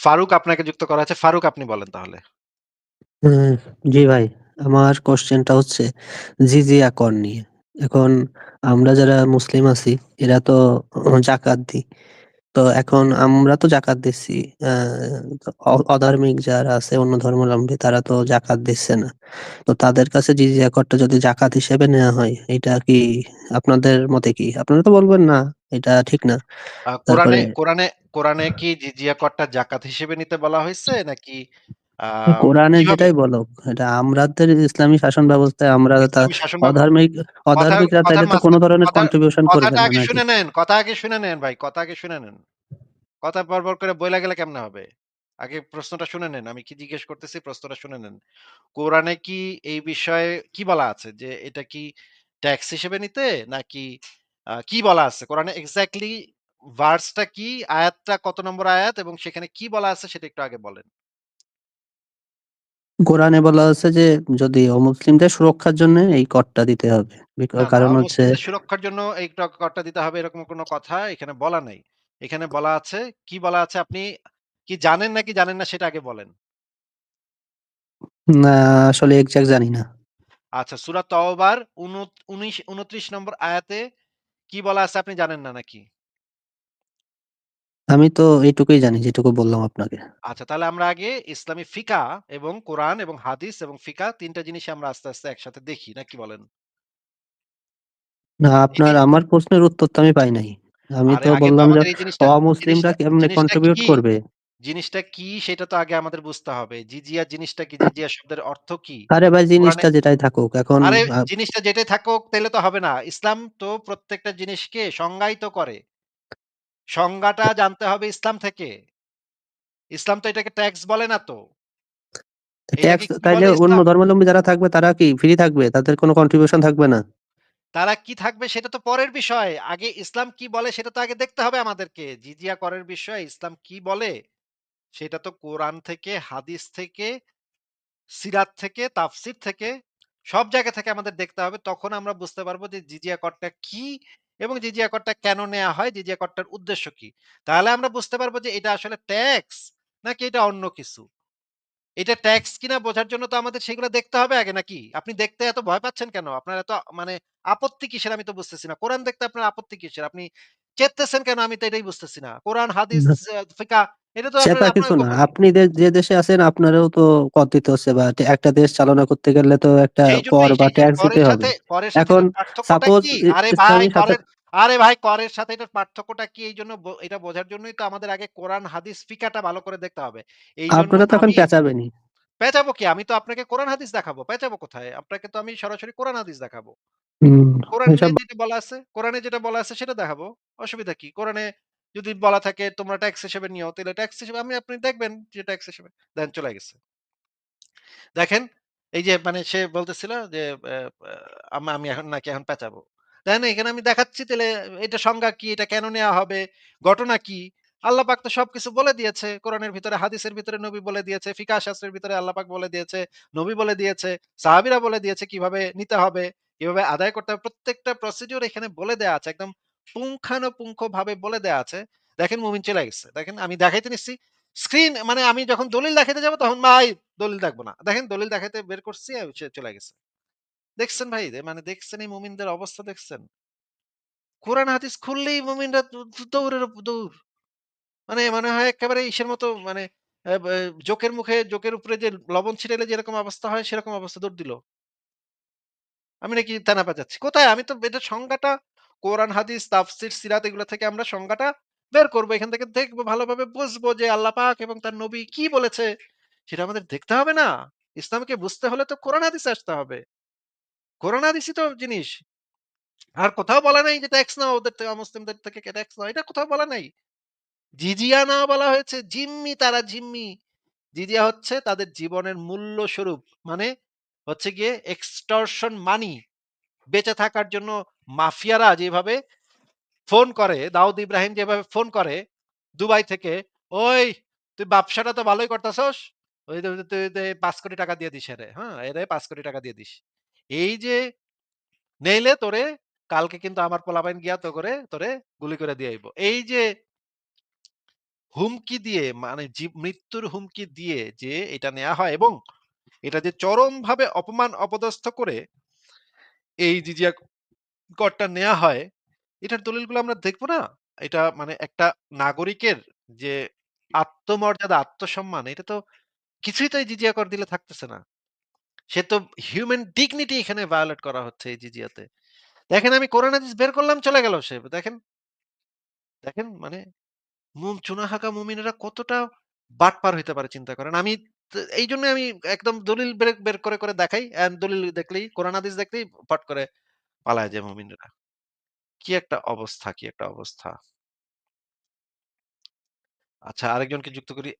ফারুক আপনাকে যুক্ত করা আছে। ফারুক, আপনি বলেন তাহলে। জি ভাই। আমার কোশ্চেনটা হচ্ছে জিজিয়া কর নিয়ে। এখন আমরা যারা মুসলিম আছি, এরা তো জাকাত দিই। তো এখন আমরা তো জাকাত দিচ্ছি। আহ অধার্মিক যারা আছে অন্য ধর্মাবলম্বী তারা তো জাকাত দিচ্ছে না। তো তাদের কাছে জিজিয়া করটা যদি জাকাত হিসেবে নেওয়া হয়, এটা কি আপনাদের মতে কি? আপনারা তো বলবেন না, এটা ঠিক না। কোরআনে তারপরে কোরআনে কোরআনে কি জিজিয়া করটা জাকাত হিসেবে নিতে বলা হয়েছে নাকি কোরআনে যেটাই বলুক, এটা আমরাদের ইসলামী শাসন ব্যবস্থায় আমরা অধার্মিক অধার্মিকরা তাইলে তো কোন ধরনের কন্ট্রিবিউশন করবে না আগে নাকি? শুনে নেন, কথা আগে শুনে নেন ভাই। কথা আগে শুনে নেন। কথা পরপর করে বইলা গেলে কেমনে হবে? আগে প্রশ্নটা শুনে নেন। আমি কি জিজ্ঞেস করতেছি প্রশ্নটা শুনে নেন। কোরআনে কি এই বিষয়ে কি বলা আছে? যে এটা কি ট্যাক্স হিসেবে নিতে নাকি কি বলা আছে? কোরআনে এক্স্যাক্টলি ভার্সটা কি? আয়াতটা কত নম্বর আয়াত এবং সেখানে কি বলা আছে সেটা একটু আগে বলেন। কোরআনে বলা আছে যে যদি অমুসলিমদের সুরক্ষার জন্য এই করটা দিতে হবে। কারণ হচ্ছে সুরক্ষার জন্য এই করটা দিতে হবে এরকম কোনো কথা এখানে বলা নাই। এখানে বলা আছে, কি বলা আছে আপনি কি জানেন নাকি জানেন না সেটা আগে বলেন? না আসলে এক্সাক্ট জানি না। আচ্ছা সূরা তওবার উন ১৯ ২৯ নম্বর আয়াতে কি বলা আছে আপনি জানেন না নাকি? আমি তো এইটুকুই জানি যেটুকু বললাম আপনাকে। আচ্ছা তাহলে আমরা আগে ইসলামী ফিকহ এবং কোরআন এবং হাদিস এবং ফিকহ ৩ টা জিনিসই আমরা আস্তে, আস্তে একসাথে দেখি। নাকি বলেন? না আপনার আমার প্রশ্নের উত্তর তো আমি পাই নাই। আমি আরে তো আগে তো বললাম যে আমাদের এই জিনিসটা অমুসলিমরা জিনিসটা কেমনে জিনিসটা কন্ট্রিবিউট কি? করবে? জিনিসটা কি সেটা তো আগে আমাদের বুঝতে হবে। জিজিয়া জিনিসটা কি? জিজিয়া শব্দের অর্থ কি? আরে ভাই কোরআনে জিনিসটা যেটাই থাকুক এখন আরে আ জিনিসটা যেটাই থাকুক তাইলে তো হবে না। ইসলাম তো প্রত্যেকটা জিনিসকে সংজ্ঞায়িত করে। সংজ্ঞাটা জানতে হবে ইসলাম থেকে। ইসলাম তো এটাকে ট্যাক্স বলে না তো। ট্যাক্স তাইলে অন্য? ধর্মাবলম্বী যারা থাকবে তারা কি ফ্রি থাকবে? তাদের কোন কন্ট্রিবিউশন থাকবে না? তারা কি থাকবে সেটা তো পরের বিষয়। আগে ইসলাম কি বলে সেটা তো আগে দেখতে হবে আমাদেরকে। জিজিয়া করের বিষয়ে ইসলাম কি বলে? সেটা তো কোরআন থেকে, হাদিস থেকে, সিরাত থেকে, তাফসির থেকে সব জায়গা থেকে আমাদের দেখতে হবে। তখন আমরা বুঝতে পারব যে জিজিয়া করটা কি এবং জিজিয়া করটা কেন নেওয়া হয়? জিজিয়া করটার উদ্দেশ্য কি? তাহলে আমরা বুঝতে পারব যে এটা আসলে ট্যাক্স নাকি এটা অন্য কিছু। এটা ট্যাক্স কিনা বোঝার জন্য তো আমাদের সেগুলো দেখতে হবে আগে নাকি? আপনি দেখতে এত ভয় পাচ্ছেন কেন? আপনার এত মানে আপত্তি কিসের আমি তো বুঝতেছি না। কোরআন দেখতে আপনার আপত্তি কিসের? আপনি চেততেছেন কেন আমি তো এটাই বুঝতেছি না। কোরআন, হাদিস, ফিকাহ এটা তো। আপনি যে দেশে আছেন আপনারও তো কর দিতে হচ্ছে বা একটা দেশ চালনা করতে গেলে তো একটা কর বা ট্যাক্স দিতে হবে। এখন সাপোজ আরে ভাই করের সাথে এটার পার্থক্যটা কি? এইজন্য ব এটা বোঝার জন্যই তো আমাদের আগে কোরআন, হাদিস, ফিকাহটা ভালো করে দেখতে হবে। আপনারা তো এখন আমি পেঁচাবেনই। পেঁচাবো কি? আমি তো আপনাকে কোরআন, হাদিস দেখাবো। পেঁচাবো কোথায়? আপনাকে তো আমি সরাসরি কোরআন, হাদিস দেখাবো। হুম, কোরআনে এসব যেটা বলা আছে কোরআনে যেটা বলা আছে সেটা দেখাবো। অসুবিধা কি? কোরআনে যদি বলা থাকে তোমরা ট্যাক্স হিসেবে নিও, তাহলে ট্যাক্স হিসেবে আমি আপনি দেখবেন যে ট্যাক্স হিসেবে। দেন চলে গেছে। দেখেন, এই যে মানে সে বলতেছিল যে অ্যা অ্যা আম আমি এখন নাকি এখন পেঁচাবো। দেখেন এখানে আমি দেখাচ্ছি তাইলে এটা সংজ্ঞা কি? এটা কেন নেয়া হবে? ঘটনা কি? আল্লাহ পাক তো সবকিছু বলে দিয়েছে। কোরআনের ভিতরে, হাদিসের ভিতরে নবী বলে দিয়েছে। ফিকাহ শাস্ত্রের ভিতরে আল্লাহ পাক বলে দিয়েছে, নবী বলে দিয়েছে, সাহাবীরা বলে দিয়েছে কীভাবে নিতে হবে, কীভাবে আদায় করতে হবে। প্রত্যেকটা প্রসিডিউর এখানে বলে দেয়া আছে। একদম পুঙ্খানুপুঙ্খভাবে বলে দেয়া আছে। দেখেন মুমিন চলে গেছে। দেখেন আমি দেখাইতে নিচ্ছি। স্ক্রিন মানে আমি যখন দলিল দেখাইতে যাব তখন, ভাই, দলিল দেখব না। দেখেন দলিল দেখাইতে বের করছি চলে গেছে। দেখছেন ভাই মানে দেখছেন এই মুমিনদের অবস্থা দেখছেন? কোরআন হাদিস খুললেই মুমিনরা দৌড়ের দৌড়। মানে মনে হয় একেবারে ইসের মতো মানে জোকের মুখে, জোকের উপরে যে লবণ ছিটাইলে যেরকম অবস্থা হয়, সেরকম অবস্থা দৌড় দিল। আমি নাকি তেনা পেঁচাচ্ছি। কোথায়? আমি তো এটার সংজ্ঞাটা কোরআন, হাদিস, তাফসির, সিরাত এগুলো থেকে আমরা সংজ্ঞাটা বের করব। এখান থেকে দেখব ভালোভাবে বুঝব যে আল্লাহ পাক এবং তার নবী কি বলেছে সেটা আমাদের দেখতে হবে না? ইসলামকে বুঝতে হলে তো কোরআন হাদিসে আসতে হবে। কোরআন হাদিসই তো জিনিস। আর কোথাও বলা নাই যে ট্যাক্স নাও ওদের থেকে অমুসলিমদের থেকে ট্যাক্স নাও। এটা কোথাও বলা নাই। জিজিয়া না বলা হয়েছে জিম্মি তারা জিম্মি। জিজিয়া হচ্ছে তাদের জীবনের মূল্য স্বরূপ। মানে হচ্ছে গিয়ে এক্সটরশন মানি। বেঁচে থাকার জন্য মাফিয়ারা যেভাবে ফোন করে, দাউদ ইব্রাহিম যেভাবে ফোন করে দুবাই থেকে, "ওই তুই ব্যবসাটা তো ভালোই করতেছস। ওই তুই তুই তুই ৳৫,০০,০০,০০০ দিয়ে দিস এরে, হ্যাঁ? এরে ৳৫,০০,০০,০০০ দিয়ে দিস। এই যে নেইলে তোরে কালকে কিন্তু আমার পোলাপাইন গিয়া তো করে তোরে গুলি করে দিয়ে আইবো।" এই যে হুমকি দিয়ে মানে মৃত্যুর হুমকি দিয়ে যে এটা নেওয়া হয় এবং এটা যে চরমভাবে অপমান অপদস্থ করে এই জিজিয়া করটা নেয়া হয়, এটার দলিলগুলো আমরা দেখব না? এটা মানে একটা নাগরিকের যে আত্মমর্যাদা, আত্মসম্মান এটা তো কিছুই তো এই জিজিয়া কর দিলে থাকতেছে না। সে তো হিউম্যান ডিগনিটি এখানে ভায়োলেট করা হচ্ছে এই জিজিয়াতে। দেখেন আমি কোরআন হাদিস বের করলাম চলে গেল সে। দেখেন, দেখেন মানে মুম চুনা চুনাহাকা মুমিনেরা কতটা বাট পার হইতে পারে চিন্তা করেন। আমি ত এইজন্যই আমি একদম দলিল বের বের করে, করে দেখাই। দলিল দেখলেই কোরআন হাদিস দেখলেই ফট করে পালায় যায় মুমিনরা। কি একটা অবস্থা, কি একটা অবস্থা। আচ্ছা আরেকজনকে যুক্ত করি।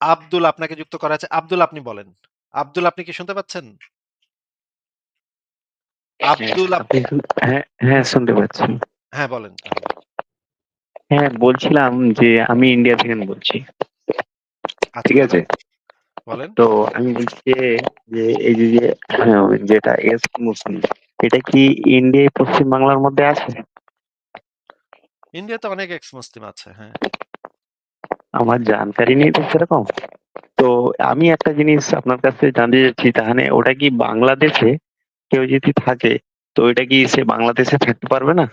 আব্দুল আপনাকে যুক্ত করা আছে। আব্দুল আপনি বলেন। আব্দুল আপনি কি শুনতে পাচ্ছেন? হ্যাঁ, আব্দুল আপনি হ্যাঁ হ্যাঁ শুনতে পাচ্ছি হ্যাঁ বলেন হ্যাঁ বলছিলাম যে আমি ইন্ডিয়া থেকে বলছি আচ্ছা ঠিক আছে বলেন। তো আমি বলছি যে এই যে হ্যাঁ, যেটা এস মুসলিম এটা কি ইন্ডিয়ায় পশ্চিম বাংলার মধ্যে আছে ইন্ডিয়াতে অনেক এক্স মুসলিম আছে। হ্যাঁ। আমার জানকারি নেই তো সেরকম তো আমি একটা জিনিস আপনার কাছ জানতে চাচ্ছি তাহলে ওটা কি বাংলাদেশে কেউ যদি থাকে তো এটা কি সে বাংলাদেশে থাকতে পারবে না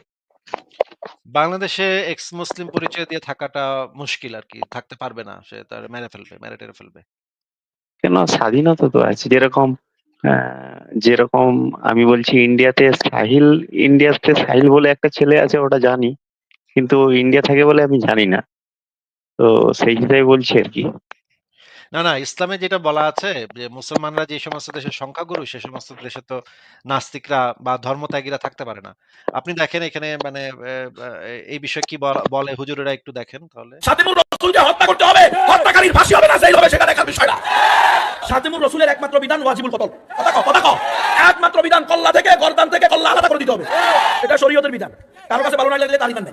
বাংলাদেশে এক্স মুসলিম পরিচয় দিয়ে থাকাটা মুশকিল আর কি থাকতে পারবে না। সে তার মেরে ফেলবে, মেরে টেরে ফেলবে। কেন স্বাধীনতা তো আছে? যেরকম যেরকম আমি বলছি ইন্ডিয়াতে সাহিল ইন্ডিয়াতে সাহিল বলে একটা ছেলে আছে, ওটা জানি। কিন্তু ইন্ডিয়া থাকে বলে আমি জানি না। তো সেই হিসাবে বলছি আর কি। না, না ইসলামে যেটা বলা আছে যে মুসলমানরা যে সমস্ত দেশের সংখ্যাগুরু সে সমস্ত দেশে তো নাস্তিকরা বা ধর্মত্যাগীরা থাকতে পারে না। আপনি দেখেন এখানে মানে এই বিষয়ে কি বলে হুজুরেরা একটু দেখেন তাহলে। সাতিমুর হত্যা করতে হবে হত্যাকারীর ফাঁসি হবে না সেই হবে বিষয় না। সাতিমুর একমাত্র বিধান ওয়াজিবুল কতল। কথা কথা একমাত্র বিধান কল্লা থেকে গর্দান থেকে কল্লা আলাদা করে দিতে হবে। এটা শরীয়তের বিধান। কারও কাছে ভালো না লাগলে তার ইমান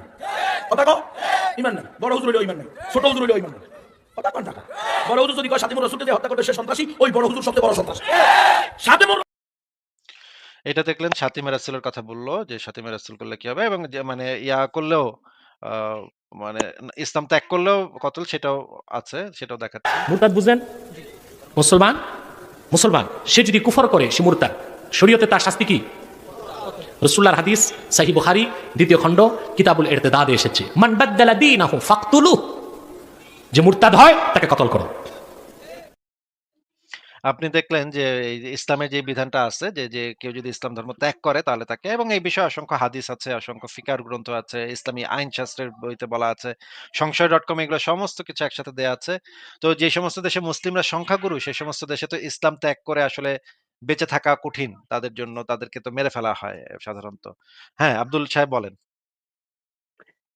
কথা কও। ইমান বড় হুজুর ইমান ছোট হুজুর ইমান নেই। কথা কোন টাকা বড় হুজুর যদি কয় সাতিমুর রসুলকে যে হত্যা করবে সে সন্ত্রাসী ওই বড় হুজুর সবচেয়ে বড় সন্ত্রাসী। সাতিমুর এটা দেখলেন সাতিমা রাসূলের কথা বলল যে সাতিমা রাসূল করলে কি হবে? এবং মানে ইয়া করলেও মানে ইসলাম ত্যাগ করলেও কতল সেটাও আছে সেটাও দেখাচ্ছি। মুরতাদ বুঝলেন? মুসলমান? মুসলমান। সে যদি কুফর করে সে মুরতাদ। শরীয়তে তার শাস্তি কি? রসুল্লাহর হাদিস সাহি বুখারি দ্বিতীয় খণ্ড কিতাবুল ইরতেদাদে এসেছে। মান বাদদালা দীনাহু ফাকতুলু যে মুরতাদ হয় তাকে কতল করো আপনি দেখলেন যে ইসলামের যে বিধানটা আছে যে, যে কেউ যদি ইসলাম ধর্ম ত্যাগ করে তাহলে তাকে এবং এই বিষয়ে অসংখ্য হাদিস আছে, অসংখ্য ফিকার গ্রন্থ আছে, ইসলামী আইন শাস্ত্রের বইতে বলা আছে। সংশয় ডট কম এগুলো সমস্ত কিছু একসাথে দেওয়া আছে। তো যে সমস্ত দেশে মুসলিমরা সংখ্যাগুরু সে সমস্ত দেশে তো ইসলাম ত্যাগ করে আসলে বেঁচে থাকা কঠিন। তাদের জন্য তাদেরকে তো মেরে ফেলা হয় সাধারণত। হ্যাঁ, আব্দুল সাহেব বলেন।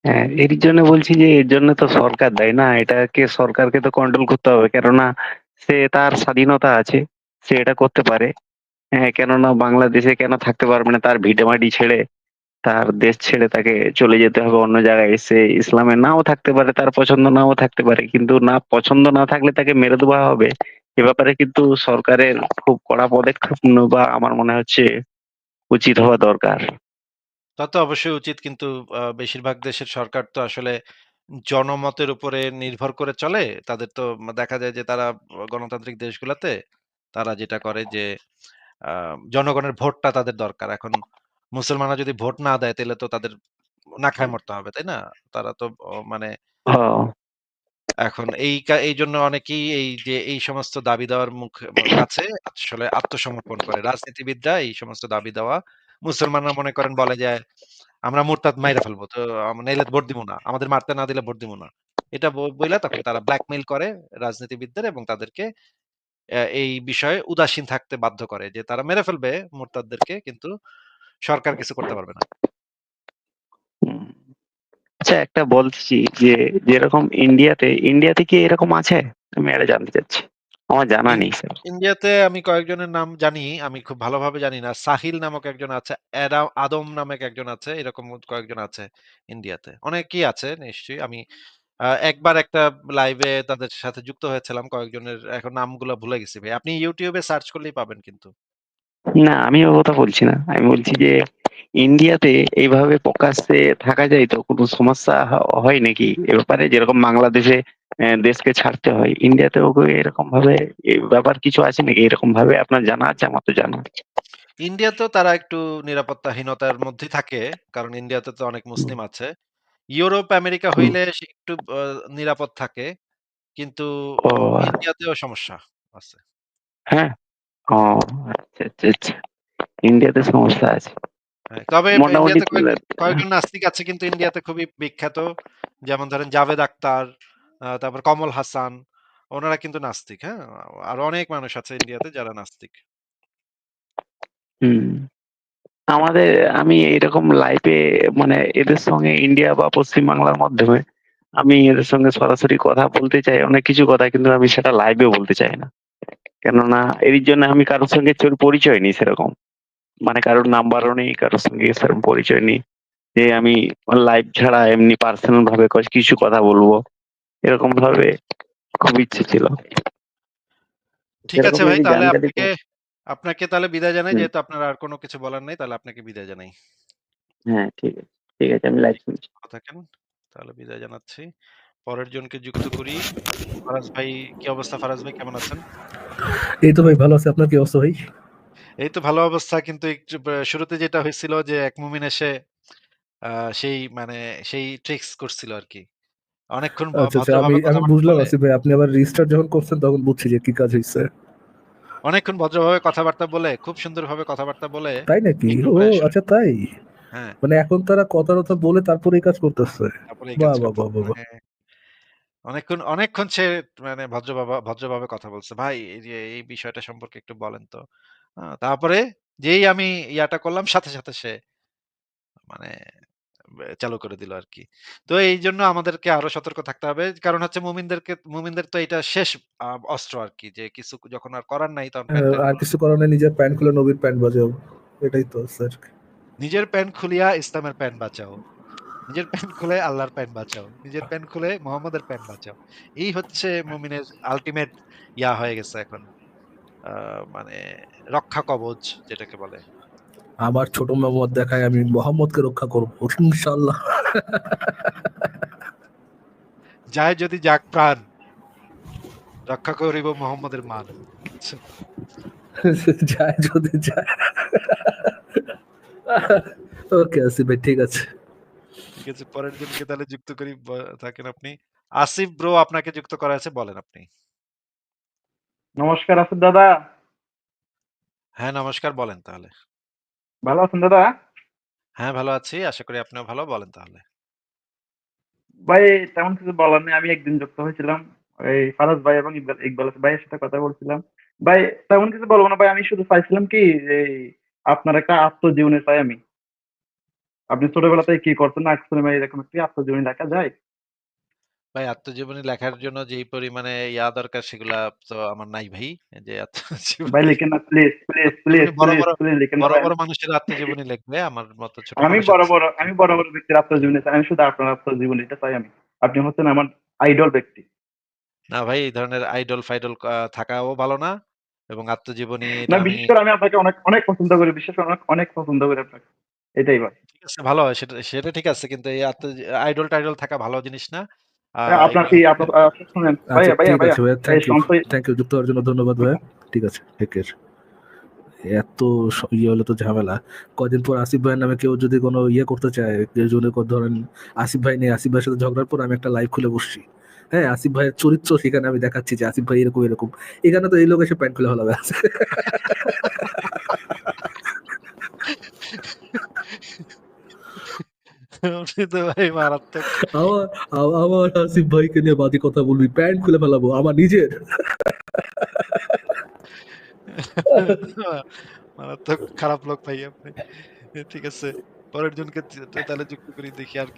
হ্যাঁ এর জন্য বলছি যে, এর জন্য তো সরকার দেয় না। এটাকে সরকারকে তো কন্ট্রোল করতে হবে। কেননা সে তার স্বাধীনতা আছে, সে এটা করতে পারে। হ্যাঁ কেননা বাংলাদেশে কেন থাকতে পারবে না? তার ভিটেমাটি ছেড়ে তার দেশ ছেড়ে তাকে চলে যেতে হবে অন্য জায়গায়। এসে ইসলামে নাও থাকতে পারে, তার পছন্দ নাও থাকতে পারে। কিন্তু না, পছন্দ না থাকলে তাকে মেরে দেওয়া হবে। এ ব্যাপারে কিন্তু সরকারের খুব কড়া পদক্ষেপ নেওয়া আমার মনে হচ্ছে উচিত হওয়া দরকার। তা তো অবশ্যই উচিত কিন্তু আ বেশিরভাগ দেশের সরকার তো আসলে জনমতের উপরে নির্ভর করে চলে। তাদের তো দেখা যায় যে তারা গণতান্ত্রিক দেশগুলাতে তারা যেটা করে যে আ জনগণের ভোটটা তাদের দরকার। এখন মুসলমানরা যদি ভোট না দেয় তাইলে তো তাদের না খায় মরতে হবে, তাই না? তারা তো অ মানে হ্যাঁ এখন এই কা এইজন্য অনেকেই এই যে এই সমস্ত দাবি দেওয়ার মুখ কাছে আসলে আত্মসমর্পণ করে। রাজনীতিবিদরা এই সমস্ত দাবি দেওয়া মুসলমানরা মনে করেন বলে যে, "আমরা মুরতাদ মাইরা ফেলব। তো নাইলে ভোট দিমু না। আমাদের মারতে না দিলে ভোট দিমু না।" এটা বইলা তখন তারা ব্ল্যাকমেইল করে রাজনীতিবিদদের এবং তাদেরকে এই বিষয়ে উদাসীন থাকতে বাধ্য করে যে তারা মেরে ফেলবে মুরতাদদেরকে কিন্তু সরকার কিছু করতে পারবে না। আচ্ছা একটা বলছি যে যেরকম ইন্ডিয়াতে ইন্ডিয়াতে কি এরকম আছে আমি এটা জানতে চাচ্ছি আমার জানা নেই স্যার ইন্ডিয়াতে আমি কয়েকজনের নাম জানি। আমি খুব ভালোভাবে জানি না। সাহিল নামক একজন আছে, আদম নামক একজন আছে। এরকম কয়েকজন আছে ইন্ডিয়াতে। অনেকেই আছে নিশ্চয়ই। আমি একবার একটা লাইভে তাদের সাথে যুক্ত হয়েছিলাম কয়েকজনের এখন নামগুলো ভুলে গেছি ভাই। আপনি ইউটিউবে সার্চ করলেই পাবেন কিন্তু। না আমি ও কথা বলছি না আমি বলছি যে ইন্ডিয়াতে এইভাবে প্রকাশ্যে থাকা যায় তো কোনো সমস্যা হয় নাকি এ ব্যাপারে যেরকম বাংলাদেশে দেশকে ছাড়তে হয়। ইন্ডিয়াতেও এরকম ভাবে ব্যাপার কিছু আছে নাকি? এরকম ভাবে আপনার জানা আছে? আমার তো জানা আছে। ইন্ডিয়াতেও তারা একটু নিরাপত্তাহীনতার মধ্যে থাকে কারণ ইন্ডিয়াতে তো অনেক মুসলিম আছে। ইউরোপ আমেরিকা হইলে একটু নিরাপদ থাকে। কিন্তু ইন্ডিয়াতেও সমস্যা আছে। হ্যাঁ। ও আচ্ছা আচ্ছা আচ্ছা। ইন্ডিয়াতে সমস্যা আছে। হ্যাঁ, তবে ইন্ডিয়াতে কয়েকজন নাস্তিক আছে কিন্তু ইন্ডিয়াতে খুবই বিখ্যাত। যেমন ধরেন জাভেদ আক্তার তারপর কমল হাসান, ওনারা কিন্তু নাস্তিক হ্যাঁ? আর অনেক মানুষ আছে ইন্ডিয়াতে যারা নাস্তিক। আমাদের, আমি এরকম লাইভে মানে এদের সঙ্গে ইন্ডিয়া বা পশ্চিম বাংলার মাধ্যমে আমি এদের সঙ্গে সরাসরি কথা বলতে চাই, অনেক কিছু কথা, কিন্তু আমি সেটা লাইভে বলতে চাই না। কেননা এর জন্য আমি কারোর সঙ্গে পরিচয় নেই সেরকম। মানে কারোর নাম্বারও নেই, কারোর সঙ্গে সেরকম পরিচয় নেই। যে আমি লাইভ ছাড়া এমনি পার্সোনাল ভাবে কিছু কথা বলব। এরকম ভাবে খুব ইচ্ছে ছিল। ঠিক আছে ভাই তাহলে আপনাকে আপনাকে তাহলে বিদায় জানাই যেহেতু আপনার আর কোনো কিছু বলার নেই তাহলে আপনাকে বিদায় জানাই। হ্যাঁ ঠিক আছে ঠিক আছে আমি লাইভ শুনছি। থাকেন তাহলে বিদায় জানাচ্ছি। পরের জনকে যুক্ত করি। ফারাজ ভাই কি অবস্থা? ফারাজ ভাই কেমন আছেন? এই তো ভাই ভালো আছে। আপনার কি অবস্থা ভাই? এই তো ভালো অবস্থা কিন্তু একটু শুরুতে যেটা হয়েছিল যে এক মুমিন এসে আহ, সেই মানে সেই ট্রিক্স করছিল আর কি। অনেকক্ষণ আচ্ছা আচ্ছা আমি ভদ্রভাবে আমি বুঝলাম আসিফ ভাই আপনি আবার রিস্টার্ট যখন করছেন তখন বুঝছি যে কি কাজ হয়েছে অনেকক্ষণ ভদ্রভাবে কথাবার্তা বলে খুব সুন্দরভাবে কথাবার্তা বলে তাই নাকি? ও আচ্ছা তাই? হ্ঁ মানে এখন তারা কথা কথা বলে তারপরে এই কাজ করতেছে। বাহ বাহ বাহ বাহ বাহ। হ্যাঁ। অনেকক্ষণ অনেকক্ষণ সে মানে ভদ্রভাবে ভদ্রভাবে কথা বলছে। ভাই এই যে এই বিষয়টা সম্পর্কে একটু বলেন তো। তারপরে যেই আমি ইয়াটা করলাম সাথে সাথে সে মানে চালু করে দিল আর কি তো এই জন্য আমাদেরকে আরও সতর্ক থাকতে হবে। কারণ হচ্ছে মুমিনদেরকে মুমিনদের তো এটা শেষ অস্ত্র আর কি যে কিছু যখন আর করার নাই তখন ট্যান্ট আর কিছু কারণে নিজের প্যান্ট খুলে নবীর প্যান্ট বাজাও। এটাই তো স্যার নিজের প্যান্ট খুলিয়া ইসলামের প্যান্ট বাঁচাও। নিজের প্যান্ট খুলে আল্লাহর প্যান্ট বাঁচাও। নিজের প্যান্ট খুলে মোহাম্মদের প্যান্ট বাঁচাও। এই হচ্ছে মুমিনের আলটিমেট ইয়া হয়ে গেছে এখন। আহ, মানে রক্ষা কবচ যেটাকে বলে। আমার ছোট মোহাম্মদ দেখায় আমি মোহাম্মদকে রক্ষা করব ইনশাল্লাহ যায় যদি যাক প্রাণ রক্ষা করিব মোহাম্মদের মান। যায় যদি যায় ওকে আসিফ ভাই ঠিক আছে। ঠিক আছে পরের জনকে তাহলে যুক্ত করি থাকেন আপনি। আসিফ ব্রো আপনাকে যুক্ত করা আছে বলেন আপনি। নমস্কার আসিফ দাদা। হ্যাঁ নমস্কার বলেন তাহলে। ভালো আছেন দাদা? হ্যাঁ ভালো আছি। আশা করি আপনিও ভালো। বলেন তাহলে। ভাই তেমন কিছু বলার নেই। আমি একদিন যুক্ত হয়েছিলাম। এই ফারাজ ভাই এবং ইকবাল ইকবাল ভাইয়ের সাথে কথা বলছিলাম। ভাই তেমন কিছু বলব না। ভাই আমি শুধু চাইছিলাম কি এই আপনার একটা আত্মজীবনী চাই আমি। আপনি ছোটবেলাতে কি করতেন না করতেন ভাই এরকম একটি আত্মজীবনী লেখা যায়। ভাই আত্মজীবনী লেখার জন্য যেই পরিমাণে ইয়া দরকার সেগুলা তো আমার নাই ভাই। যে আত্মজীবনী ভাই লিখেন না প্লিজ প্লিজ প্লিজ বড় প্লিজ বড়- লিখেন বড় ভাই। বড় মানুষের আত্মজীবনী লিখবে আমার মতো ছোট আমি বড় বড় আমি বড় বড় ব্যক্তির আত্মজীবনী চাই আমি শুধু আপনার আত্মজীবনীটা চাই আমি। আপনি হচ্ছেন আমার আইডল ব্যক্তি। না ভাই এই ধরনের আইডল ফাইডল থাকাও ভালো না এবং আত্মজীবনী না বিশেষ করে আমি আপনাকে অনেক অনেক পছন্দ করি বিশেষ করে অনেক অনেক পছন্দ করি আপনাকে। এটাই ভাই। ঠিক আছে ভালো হয় সেটা সেটা ঠিক আছে কিন্তু এই আইডল টাইডল থাকা ভালো জিনিস না। আপনার কি আপনার শুনেন। ভাইয়া ভাইয়া ভাইয়া। থ্যাংক ইউ যুক্ত হওয়ার জন্য ধন্যবাদ ভাইয়া। ঠিক আছে টেক কেয়ার এত ইয়ে হলে তো ঝামেলা। কদিন পর আসিফ ভাইয়ের নামে কেউ যদি কোনো ইয়ে করতে চায় ধরেন আসিফ ভাই নেই আসিফ ভাইয়ের সাথে ঝগড়ার পর আমি একটা লাইভ খুলে বসছি। হ্যাঁ আসিফ ভাইয়ের চরিত্র সেখানে আমি দেখাচ্ছি যে আসিফ ভাই এরকম এরকম। এখানে তো এই লোক এসে প্যান্ট খুলে হলাবে আছে আপনি তো ভাই মারাত্মক আমার আমার আসিফ ভাইকে নিয়ে বাজে কথা বলবি প্যান্ট খুলে ফেলাবো আমার নিজের মারাত্মক খারাপ লোক ভাই আপনি। ঠিক আছে পরের জনকে তাহলে যুক্ত করি দেখি আর কি।